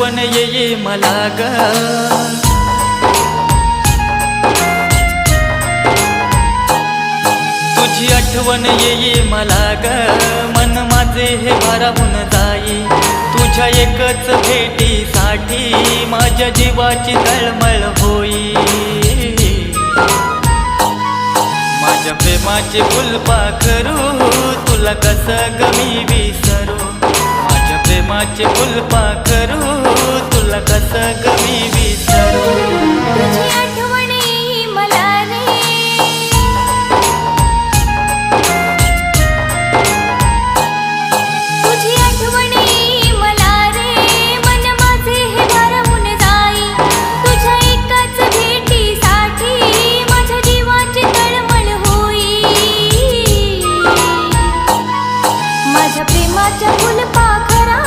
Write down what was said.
आठवण येई मला ग. तुझी आठवण येई मला ग. मन माझे हे भाराहून जाई. तुझ्या एकच भेटीसाठी माझ्या जीवाची तळमळ होई. माझ्या प्रेमाचे फुलपाखरू तुला कसं गमी विसरू? माझ्या प्रेमाचे फुलपा करू पाखरा